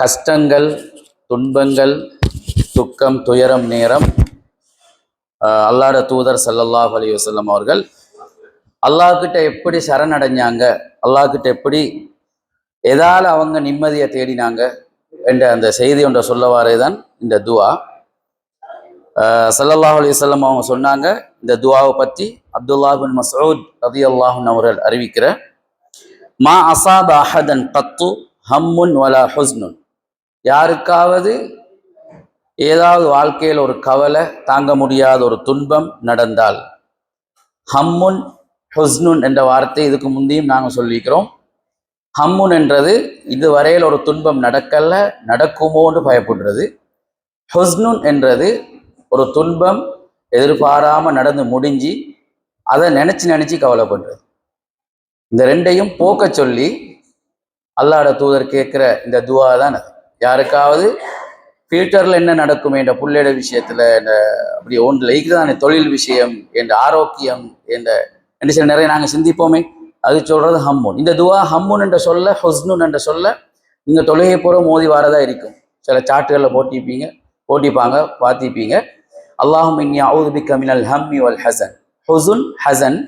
கஷ்டங்கள் துன்பங்கள் துக்கம் துயரம் நேரம். அல்லாட தூதர் ஸல்லல்லாஹு அலி வசல்லம் அவர்கள் அல்லாஹ்கிட்ட எப்படி சரணடைஞ்சாங்க? அல்லாஹ்கிட்ட எப்படி எதால் அவங்க நிம்மதியை தேடினாங்க? என்ற அந்த செய்தி ஒன்றை சொல்லவாறே தான் இந்த துவா. சல்லல்லாஹ் ஸல்லல்லாஹு அவங்க சொன்னாங்க இந்த துவாவை பற்றி அப்துல்லாஹின் மசூத் ரதி ரதியல்லாஹு அவர்கள் அறிவிக்கிற மா அசாத் அஹதன் கத்து ஹம்முன் வலா ஹுஸ்னுன். யாருக்காவது ஏதாவது வாழ்க்கையில் ஒரு கவலை தாங்க முடியாத ஒரு துன்பம் நடந்தால் ஹம்முன் ஹொஸ்னுன் என்ற வார்த்தை இதுக்கு முந்தையும் நாங்கள் சொல்லிக்கிறோம் ஹம்முன் என்றது இதுவரையில் ஒரு துன்பம் நடக்கல நடக்குமோன்னு பயப்படுறது. ஹொஸ்னுன் என்றது ஒரு துன்பம் எதிர்பாராமல் நடந்து முடிஞ்சு அதை நினச்சி நினச்சி கவலைப்படுறது. இந்த ரெண்டையும் போக்க சொல்லி அல்லாட தூதர் கேட்குற இந்த துவா தான் அது. யாருக்காவது ஃபியூச்சரில் என்ன நடக்கும் என்ற புள்ளையிட விஷயத்தில் இந்த அப்படி ஒன்று ஒன்றில் தான் தொழில் விஷயம் என்ற ஆரோக்கியம் என்ற என்ன சில நிறைய நாங்கள் சிந்திப்போமே. அது சொல்கிறது ஹம்முன். இந்த துவா ஹம்முன் என்ற சொல்ல ஹொஸ்னுன் என்ற சொல்ல நீங்கள் தொழுகை பூரா மோதி வாரதா இருக்கும். சில சாட்டுகளில் போட்டிப்பீங்க போட்டிப்பாங்க பார்த்திப்பீங்க அல்லாஹும் இன்னி அவுது மினல் ஹம்மி வல் ஹசன். ஹொசுன் ஹசன்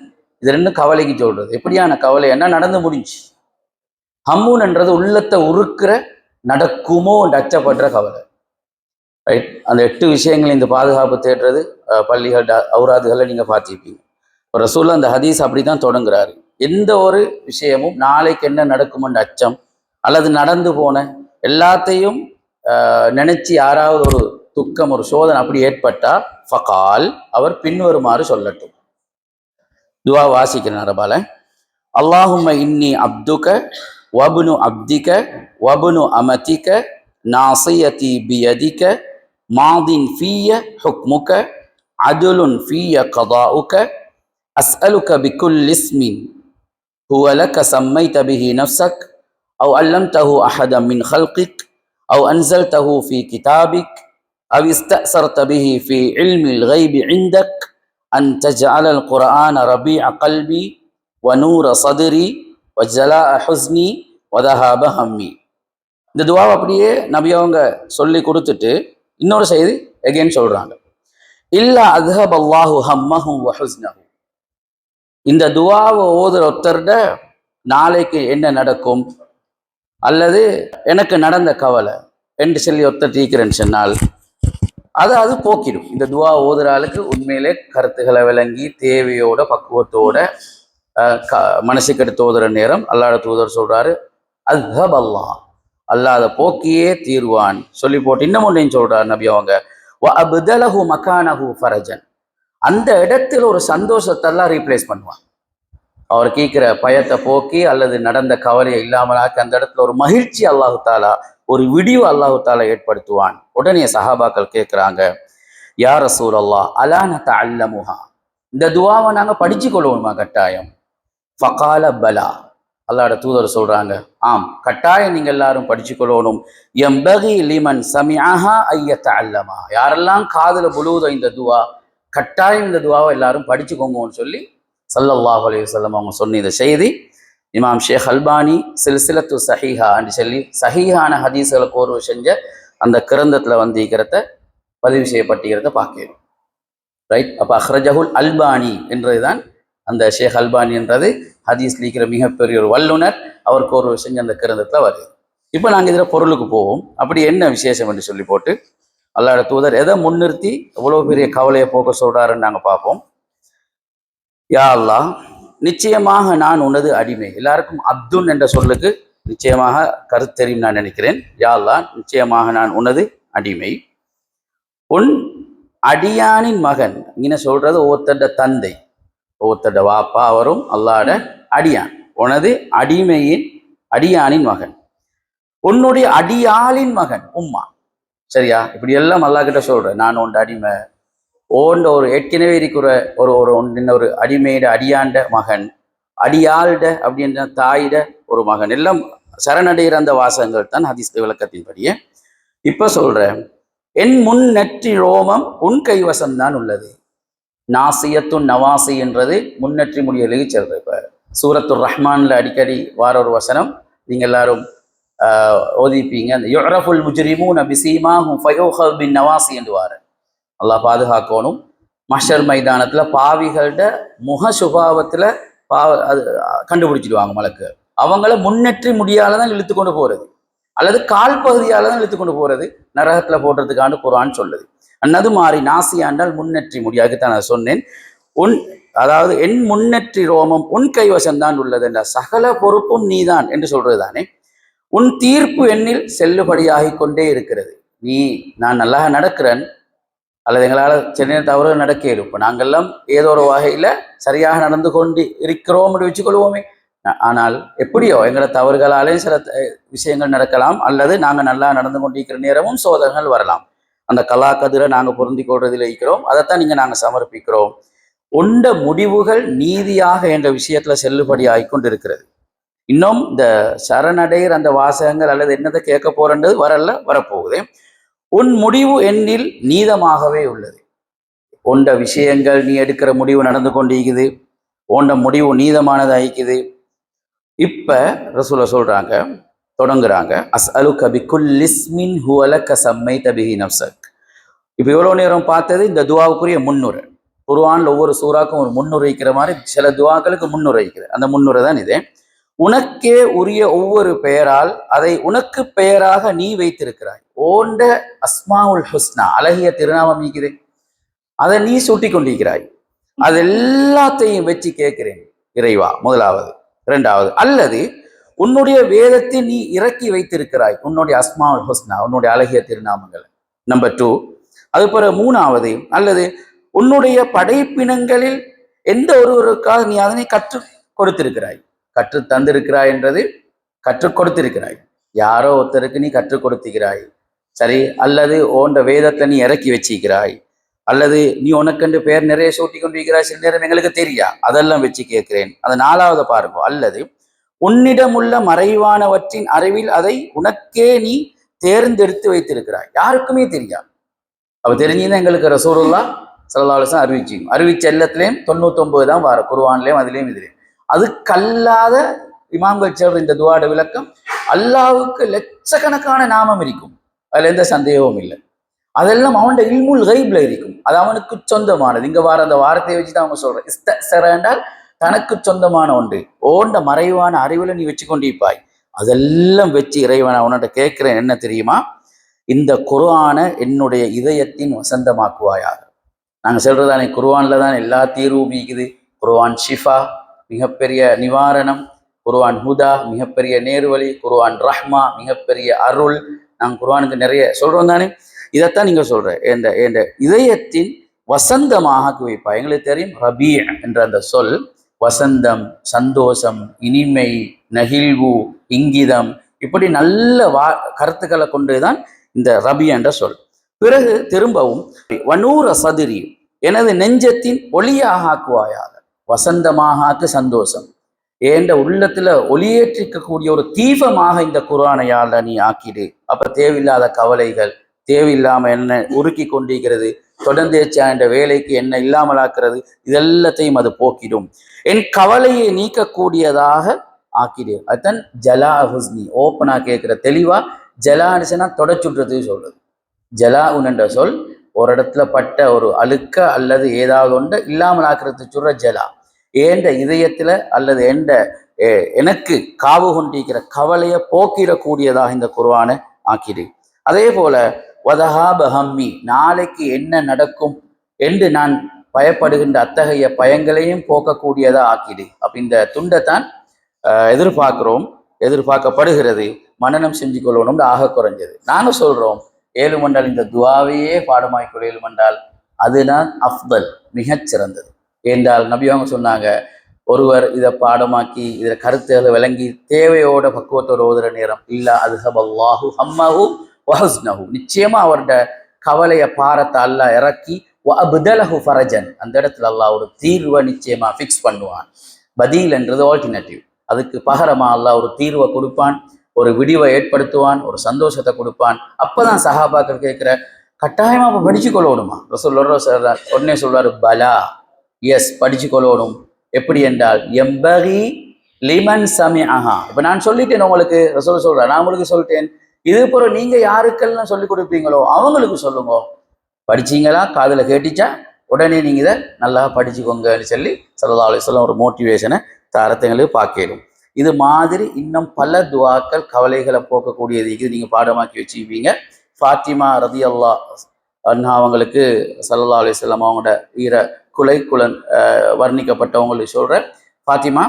இது ரெண்டும் கவலைக்கு சொல்கிறது எப்படியான கவலை? என்ன நடந்து முடிஞ்சு? ஹம்முன்ன்றது உள்ளத்தை உருக்கிற நடக்குமோ என்று அச்சப்படுற கவலை. ரைட் அந்த எட்டு விஷயங்கள் இந்த பாதுகாப்பு தேடுறது அஹ், பள்ளிகள் அவுராதுகளை நீங்கள் நீங்க பார்த்திருப்பீங்க. ஒரு ரசூல் அந்த ஹதீஸ் அப்படிதான் தொடங்குறாரு. எந்த ஒரு விஷயமும் நாளைக்கு என்ன நடக்குமென்ற அச்சம் அல்லது நடந்து போன எல்லாத்தையும் அஹ், நினைச்சு யாராவது ஒரு துக்கம் ஒரு சோதனை அப்படி ஏற்பட்டா ஃபகால் அவர் பின்வருமாறு சொல்லட்டும். துவா வாசிக்கிறேன் அரபால அல்லாஹும்ம இன்னி அப்துக وابن عبدك وابن أمتك ناصيتي بيدك ماض في حكمك عدل في قضاؤك أسألك بكل اسم هو لك سميت به نفسك أو علمته أحدا من خلقك أو أنزلته في كتابك أو استأثرت به في علم الغيب عندك أن تجعل القرآن ربيع قلبي ونور صدري வஜலா ஹுஸ்னி வதஹாப ஹம்மி. இந்த துவாவை அப்படியே நபி அவங்க சொல்லி கொடுத்துட்டு இன்னொரு செய்தி எகெயின் சொல்றாங்க. இல்லா அத்ஹப் அல்லாஹு ஹம்மஹும் வஹுஸ்னஹு. இந்த துவாவை ஓதுற ஒருத்தர்கிட்ட நாளைக்கு என்ன நடக்கும்? அல்லது எனக்கு நடந்த கவலை என்று சொல்லி ஒருத்தர் தீக்கிறேன்னு சொன்னால் அது அது போக்கிடும். இந்த துவா ஓதுற ஆளுக்கு உண்மையிலே கருத்துக்களை விளங்கி தேவையோட பக்குவத்தோட அஹ், க- மனசுக்கு எடுத்து நேரம் அல்லாஹ் தூதர் சொல்றாரு அஹப் அல்லாஹ் அல்லாஹ் போக்கியே தீர்வான். சொல்லி போட்டு இன்னும் ஒன்றையும் சொல்றாரு நபி அவங்க. "வ அப்தலஹு ஃபரஜன். அந்த இடத்துல ஒரு சந்தோஷத்தெல்லாம் ரீப்ளேஸ் பண்ணுவான். அவர் கேட்குற பயத்தை போக்கி அல்லது நடந்த கவலையை இல்லாமலாக்கி அந்த இடத்துல ஒரு மகிழ்ச்சி அல்லாஹு தாலா ஒரு விடிவு அல்லாஹு தாலா ஏற்படுத்துவான். உடனே சஹாபாக்கள் கேட்குறாங்க யார் ரசூல் அல்லாஹ் அலானத அல்லமுஹா இந்த துவாவை நாங்கள் படிச்சு கொள்வோமா கட்டாயம். ஃபகால பலா. அல்லாட தூதர் சொல்றாங்க ஆம் கட்டாயம் நீங்க எல்லாரும் படிச்சு கொள்ளணும் எம்பகி லிமன் சமியாஹா ஐயத்த அல்லமா யாரெல்லாம் காதில் புழுவுதோ இந்த துவா கட்டாயம் இந்த துவாவை எல்லாரும் படிச்சுக்கோங்கன்னு சொல்லி ஸல்லல்லாஹு அலைஹி வஸல்லம் அவங்க சொன்ன இந்த செய்தி. இமாம் ஷேக் அல்பானி சில்சிலத்து சஹீஹா என்று சொல்லி சஹீஹான ஹதீஸ்களை கோர்வு செஞ்ச அந்த கிரந்தத்துல வந்திருக்கிறத பதிவு செய்யப்பட்டிருக்கிறத பார்க்கிறோம். ரைட்? அப்போ அஹ்ரஜஹுல் அல்பானி என்றதுதான் அந்த ஷேக் அல்பானி என்றது. ஹதீஸ் லீக்கிற மிகப்பெரிய ஒரு வல்லுனர் அவருக்கு ஒரு செஞ்ச அந்த கிரந்தத்தில் வருது. இப்போ நாங்கள் இதில் பொருளுக்கு போவோம். அப்படி என்ன விசேஷம் என்று சொல்லி போட்டு அல்லாட தூதர் எதை முன்னிறுத்தி எவ்வளோ பெரிய கவலையை போக்க சொல்கிறாருன்னு நாங்கள் பார்ப்போம். யா அல்லா நிச்சயமாக நான் உனது அடிமை. எல்லாருக்கும் அப்துன் என்ற சொல்லுக்கு நிச்சயமாக கருத்தெரியும் நான் நினைக்கிறேன். யா அல்லா நிச்சயமாக நான் உனது அடிமை. உன் அடியானின் மகன் இங்கே சொல்கிறது ஒவ்வொருத்தண்ட தந்தை. ஒவ்வொருத்தட வாப்பா அவரும் அல்லாட அடியான். உனது அடிமையின் அடியானின் மகன். உன்னுடைய அடியாளின் மகன் உம்மா. சரியா? இப்படி எல்லாம் அல்லாஹ் கிட்ட சொல்றேன். நான் உண்ட அடிமை. ஓண்ட ஒரு ஏற்கனவே இருக்கிற ஒரு ஒரு ஒன்றின் ஒரு அடிமையிட அடியாண்ட மகன். அடியாள்ட அப்படின்ற தாயிட ஒரு மகன். எல்லாம் சரணடைகிற அந்த வாசகங்கள் தான் ஹதீஸ் விளக்கத்தின்படியே. இப்ப சொல்றேன். என் முன் நெற்றி ரோமம் உன் கைவசம் தான் உள்ளது. நாசியத்துன் நவாசி என்றது முன்னற்றி முடியலுக்கு சொல்றது இப்போ. சூரத்துர் ரஹ்மான்ல அடிக்கடி வார ஒரு வசனம் நீங்க எல்லாரும் ஆஹ், ஓதிப்பீங்க. அந்த யுரஃபுல் முஜ்ரிமூன பிசீமாஹும் ஃபயூஹல் பின் நவாசி என்று வார. அல்லாஹ் பாதுகாக்கணும். மஷர் மைதானத்துல பாவிகள்ட முக சுபாவத்துல பாவ அது கண்டுபிடிச்சிடுவாங்க மலக்கு. அவங்கள முன்னேற்றி முடியால தான் இழுத்து கொண்டு போறது. அல்லது கால் பகுதியால தான் இழுத்து கொண்டு போறது. நரகத்தில் போடுறதுக்கான குரான் சொல்லுது. அன்னது மாறி நாசியாண்டால் முன்னேற்றி முடியாது தான் நான் சொன்னேன். உன் அதாவது என் முன்னேற்றி ரோமம் உன் கைவசம்தான் உள்ளது என்ற சகல பொறுப்பும் நீதான் என்று சொல்றது தானே? உன் தீர்ப்பு எண்ணில் செல்லுபடியாகிக் கொண்டே இருக்கிறது. நீ நான் நல்லா நடக்கிறேன். அல்லது எங்களால் சென்னையில் தவறு நடக்க இருப்போம் நாங்கெல்லாம் ஏதோ ஒரு வகையில் சரியாக நடந்து கொண்டு இருக்கிறோம் என்று வச்சுக்கொள்வோமே ஆனால் எப்படியோ எங்களோட தவறுகளாலேயும் சில விஷயங்கள் நடக்கலாம் அல்லது நாங்கள் நல்லா நடந்து கொண்டிருக்கிற நேரமும் சோதனைகள் வரலாம். அந்த கலா கதிரை நாங்கள் பொருந்தி கொள்றதில் இருக்கிறோம். அதைத்தான் நீங்கள் நாங்கள் சமர்ப்பிக்கிறோம். உண்ட முடிவுகள் நீதியாக என்ற விஷயத்துல செல்லுபடி ஆகிக்கொண்டு இருக்கிறது இன்னும் இந்த சரணடைகிற அந்த வாசகங்கள் அல்லது என்னதை கேட்க போறன்றது வரல வரப்போகுது. உன் முடிவு எண்ணில் நீதமாகவே உள்ளது. உண்ட விஷயங்கள் நீ எடுக்கிற முடிவு நடந்து கொண்டிருக்குது. உண்ட முடிவு நீதமானதாகிக்குது இப்ப ரசூலை சொல்கிறாங்க தொடங்குறாங்க அஸ் அலு கபி குல்லிஸ்மின் ஹுவல சம்மை தபிஹி நப்சக் இப்போ இவ்வளோ நேரம் பார்த்தது இந்த துவாவுக்குரிய முன்னுரை. குருவானில் ஒவ்வொரு சூறாக்கும் ஒரு முன்னுரைக்கிற மாதிரி சில துவாக்களுக்கு முன்னுரைக்கிற அந்த முன்னுரை தான் இது. உனக்கே உரிய ஒவ்வொரு பெயரால் அதை உனக்கு பெயராக நீ வைத்திருக்கிறாய். ஓண்ட அஸ்மாவுல் ஹுஸ்னா அழகிய திருநாமம் நீக்குதே. அதை நீ சூட்டி கொண்டிருக்கிறாய். அது எல்லாத்தையும் வச்சு கேட்கிறேன் இறைவா முதலாவது. இரண்டாவது அல்லது உன்னுடைய வேதத்தை நீ இறக்கி வைத்திருக்கிறாய். உன்னுடைய அஸ்மா ஹொஸ்னா உன்னுடைய அழகிய திருநாமங்கள். நம்பர் டூ அது பிற மூணாவது அல்லது உன்னுடைய படைப்பினங்களில் எந்த ஒருவருக்காக நீ அதனை கற்று கொடுத்திருக்கிறாய். கற்று தந்திருக்கிறாய் என்றது கற்றுக் கொடுத்திருக்கிறாய். யாரோ ஒருத்தருக்கு நீ கற்றுக் கொடுத்துக்கிறாய் சரி அல்லது ஓண்ட வேதத்தை நீ இறக்கி வச்சிக்கிறாய் அல்லது நீ உனக்கென்று பெயர் நிறைய சூட்டி கொண்டிருக்கிறாய் சில நேரம் எங்களுக்கு தெரியா? அதெல்லாம் வச்சு கேட்கிறேன். அது நாலாவது பாருங்க. அல்லது உன்னிடமுள்ள மறைவானவற்றின் அறிவில் அதை உனக்கே நீ தேர்ந்தெடுத்து வைத்திருக்கிறாய். யாருக்குமே தெரியாது அப்ப தெரிஞ்சுன்னா எங்களுக்கு ரசூருல்லா சல்லா அலிஸ்லாம் அறிவிச்சிங்க. அறிவிச்ச எல்லாத்துலேயும் தொண்ணூத்தொன்பது தான் வர குருவான்லேயும் அதுலேயும் இதுலேயும். அது கல்லாத இமாம்கள் சொல்ற இந்த துவாட விளக்கம் அல்லாவுக்கு லட்சக்கணக்கான நாமம் இருக்கும். அதுல எந்த சந்தேகமும் இல்லை. அதெல்லாம் அவன்கிட்ட இல்முல் கைப்ல இருக்கும். அது அவனுக்கு சொந்தமானது. இங்க வார அந்த வாரத்தை வச்சு தான் அவங்க சொல்றேன் இஸ்தர என்றால் தனக்கு சொந்தமான ஒன்று. ஓண்ட மறைவான அறிவுல நீ வச்சு கொண்டிருப்பாய். அதெல்லாம் வச்சு இறைவன் அவன்கிட்ட கேட்கிறேன். என்ன தெரியுமா? இந்த குர்ஆனை என்னுடைய இதயத்தின் வசந்தமாக்குவாயாக. நாங்க சொல்றதானே குர்ஆன்ல தான் எல்லா தீர்வும் இருக்குது குர்ஆன் ஷிஃபா மிகப்பெரிய நிவாரணம். குர்ஆன் ஹுதா மிகப்பெரிய நேர்வழி. குர்ஆன் ரஹ்மா மிகப்பெரிய அருள். நாங்கள் குர்ஆனுக்கு நிறைய சொல்றோம் தானே? இதைத்தான் நீங்க சொல்ற. இந்த இந்த இதயத்தின் வசந்தமாக குவிப்பா. எங்களுக்கு தெரியும் ரபி என்ற அந்த சொல் வசந்தம் சந்தோஷம் இனிமை நகிழ்வு இங்கிதம் இப்படி நல்ல வா கருத்துக்களை கொண்டுதான் இந்த ரபி என்ற சொல். பிறகு திரும்பவும் வனூர சதிரி எனது நெஞ்சத்தின் ஒளியாக ஆக்குவாயாக. வசந்தமாக ஆக்கு சந்தோஷம். ஏண்ட உள்ளத்துல ஒளியேற்றிக்கக்கூடிய ஒரு தீபமாக இந்த குரானையால நீ ஆக்கிடு. அப்ப தேவையில்லாத கவலைகள் தேவையில்லாம என்ன உருக்கி கொண்டிருக்கிறது. தொடர்ந்து என்ற வேலைக்கு என்ன இல்லாமலாக்குறது இதெல்லாத்தையும் அது போக்கிடும். என் கவலையை நீக்கக்கூடியதாக ஆக்கிடு. அதன் ஜலா ஹுஸ்னி. ஓப்பனா கேட்கிற தெளிவா ஜலானுச்சுன்னா தொடச்சுடுறது சொல்றது. ஜலா என்ற சொல் ஒரு இடத்துல பட்ட ஒரு அழுக்க அல்லது ஏதாவது ஒன்று இல்லாமல் ஆக்குறது சொல்ற ஜலா. ஏண்ட இதயத்துல அல்லது எந்த எனக்கு காவு கொண்டிருக்கிற கவலையை போக்கிடக்கூடியதாக இந்த குருவானை ஆக்கிடு. அதே போல வதஹாபஹம்மி நாளைக்கு என்ன நடக்கும் என்று நான் பயப்படுகின்ற அத்தகைய பயங்களையும் போக்கக்கூடியதா ஆக்கிடு. அப்படின்ற இந்த துண்டைத்தான் எதிர்பார்க்குறோம் எதிர்பார்க்கிறோம் எதிர்பார்க்கப்படுகிறது. மனநம் செஞ்சு கொள்ளணும்னு ஆக குறைஞ்சது. நாங்க சொல்கிறோம் ஏழு மண்டால் இந்த துவாவையே பாடமாய்க்கொள்ள ஏழு மண்டால் அதுதான் அஃதல் மிகச்சிறந்தது என்றால் நபி அவங்க சொன்னாங்க ஒருவர் இதை பாடமாக்கி இதில் கருத்துகளை விளங்கி தேவையோட பக்குவத்தோட ஓதுற நேரம் இல்லை அது அல்லாஹு ஹம்மஹு வஹஸ்னஹு. நிச்சயமா அவரோட கவலைய பாரத்தை அல்லா இறக்கி அபுதலஹு ஃபரஜன். அந்த இடத்துல அல்லா ஒரு தீர்வை நிச்சயமா ஃபிக்ஸ் பண்ணுவான். பதில் என்றது ஆல்டர்னேட்டிவ் அதுக்கு பகரமா அல்லாஹ் ஒரு தீர்வை கொடுப்பான் ஒரு விடிவை ஏற்படுத்துவான் ஒரு சந்தோஷத்தை கொடுப்பான். அப்பதான் சஹாபாக்கள் கேட்கிற கட்டாயமா அப்ப படிச்சு கொள்ளணுமா ரசூல் சொல்றார் உடனே சொல்றாரு பலா. எஸ் படிச்சு கொள்ளணும் எப்படி என்றால் எம்பகி லிமன் சமி ஆஹா இப்ப நான் சொல்லிட்டேன் உங்களுக்கு ரசூல் சொல்றேன் நான் உங்களுக்கு சொல்லிட்டேன். இது போல நீங்க யாருக்கெல்லாம் சொல்லி கொடுப்பீங்களோ அவங்களுக்கு சொல்லுங்க. படிச்சீங்களா? காதில் கேட்டுச்சா? உடனே நீங்க இதை நல்லா படிச்சுக்கோங்கன்னு சொல்லி சல்லா அலிஸ்லாம் ஒரு மோட்டிவேஷனை தரத்தங்களுக்கு பார்க்கணும். இது மாதிரி இன்னும் பல துவாக்கள் கவலைகளை போக்கக்கூடியது இது நீங்க பாடமாக்கி வச்சுக்குவீங்க ஃபாத்திமா ரதி அல்லா அண்ணா அவங்களுக்கு சல்லா அலிஸ்லாம் அவங்களோட ஈர குலை குலன் வர்ணிக்கப்பட்டவங்களுக்கு சொல்கிறேன் ஃபாத்திமா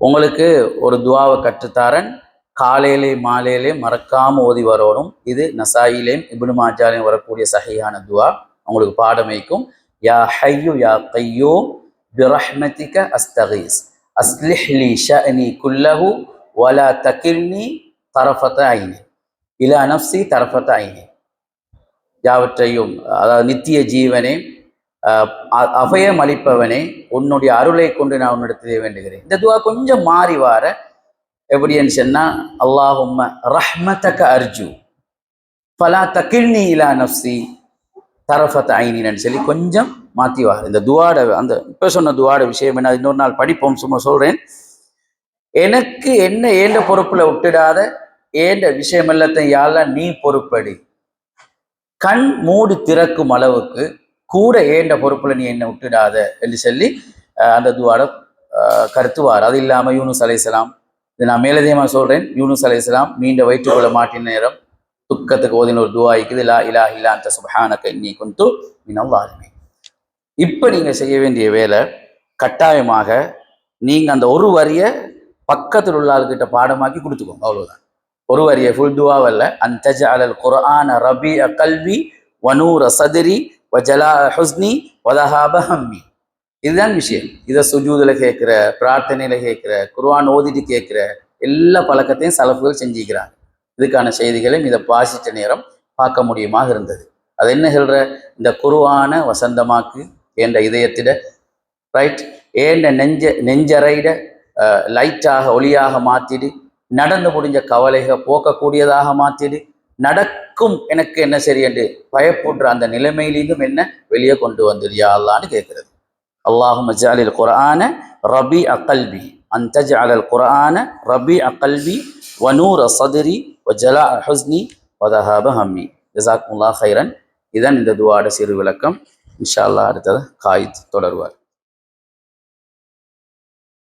உங்களுக்கு ஒரு துவாவை கற்றுத்தாரன் காலையிலே மாலையிலே மறக்காம ஓதி வரணும். இது நசாயிலேயும் இபுனு மாஜாலையும் வரக்கூடிய சஹியான துவா. உங்களுக்கு பாடமைக்கும் யா ஹையு யா கையோ பிரஹ்மதிக அஸ்தகீஸ். அஸ்லிஹ்லி ஷனி குல்லஹு வலா தகில்னி தரஃபத ஐனி. இலா நப்சி தரஃபத ஐனி. யாவற்றையும் அதாவது நித்திய ஜீவனே அபயம் அளிப்பவனே உன்னுடைய அருளை கொண்டு நான் உன்னிடத்திலே வேண்டுகிறேன். இந்த துவா கொஞ்சம் மாறி வார எப்படின்னு சொன்னால் அல்லாஹும்ம ரஹ்மத்தக்க அர்ஜு பலா தக்கிழ்னி இலா நஃப்சி தரஃபத் ஐனின்னு சொல்லி கொஞ்சம் மாத்தி இந்த துவாட அந்த இப்போ சொன்ன துவாட விஷயம் என்ன இன்னொரு நாள் படிப்போம் சும்மா சொல்கிறேன் எனக்கு என்ன ஏண்ட பொறுப்பில் விட்டுடாத ஏண்ட விஷயம் எல்லாத்தையும் யாழ்லா நீ பொறுப்படி கண் மூடி திறக்கும் அளவுக்கு கூட ஏண்ட பொறுப்பில் நீ என்ன விட்டுடாத என்று சொல்லி அந்த துவாட கருத்துவார் அது இல்லாமல் யூனுஸ் அலைசலாம் இதை நான் மேலதிகமாக சொல்கிறேன் யூனுஸ் அலி இஸ்லாம் மீண்டும் வயிற்றுக்குள்ள மாட்டின் நேரம் துக்கத்துக்கு ஓதின ஒரு துவா இருக்குது. லா இலா இல்லா அந்த சுபஹானக இன்னி குந்து மினல் இப்போ நீங்கள் செய்ய வேண்டிய வேலை கட்டாயமாக நீங்கள் அந்த ஒரு வரியை பக்கத்தில் உள்ள ஆளுக்கிட்ட பாடமாக்கி கொடுத்துக்கோங்க. அவ்வளோதான் ஒரு வரியை ஃபுல் துவாவல்ல அந்த அலல் குர்ஆன ரபி கல்வி வனூர சதுரி ஜலா ஹுஸ்னி வதஹாப ஹம்மி. இதுதான் விஷயம். இதை சுஜூதில் கேட்குற பிரார்த்தனையில் கேட்குற குர்வான் ஓதிட்டு கேட்குற எல்லா பழக்கத்தையும் சலப்புகள் செஞ்சுக்கிறாங்க. இதுக்கான செய்திகளையும் இதை பாசித்த நேரம் பார்க்க முடியுமாக இருந்தது. அது என்ன சொல்கிற இந்த குருவான வசந்தமாக்கு என்ற இதயத்திட ரைட் ஏண்ட நெஞ்ச நெஞ்சறையிட லைட்டாக ஒளியாக மாற்றிடு நடந்து முடிஞ்ச கவலைக போக்கக்கூடியதாக மாற்றிடு நடக்கும் எனக்கு என்ன சரி என்று பயப்படுற அந்த நிலைமையிலிருந்தும் என்ன வெளியே கொண்டு வந்துடு கேட்குறது அல்லான்னு அல்லாஹும் ஜாலில் குர்ஆன ரபி அகல்பி அன் தஜ்அலல் குர்ஆன ரபி அகல்பி வனூர சதுரி வஜலா ஹுஸ்னி வதஹாப ஹம்மி ஜசாக்குல்லா ஹைரன் இதன் இந்த துவாட சிறு விளக்கம் இன்ஷா அல்லாஹ் அடுத்தது காயித் தொடருவார்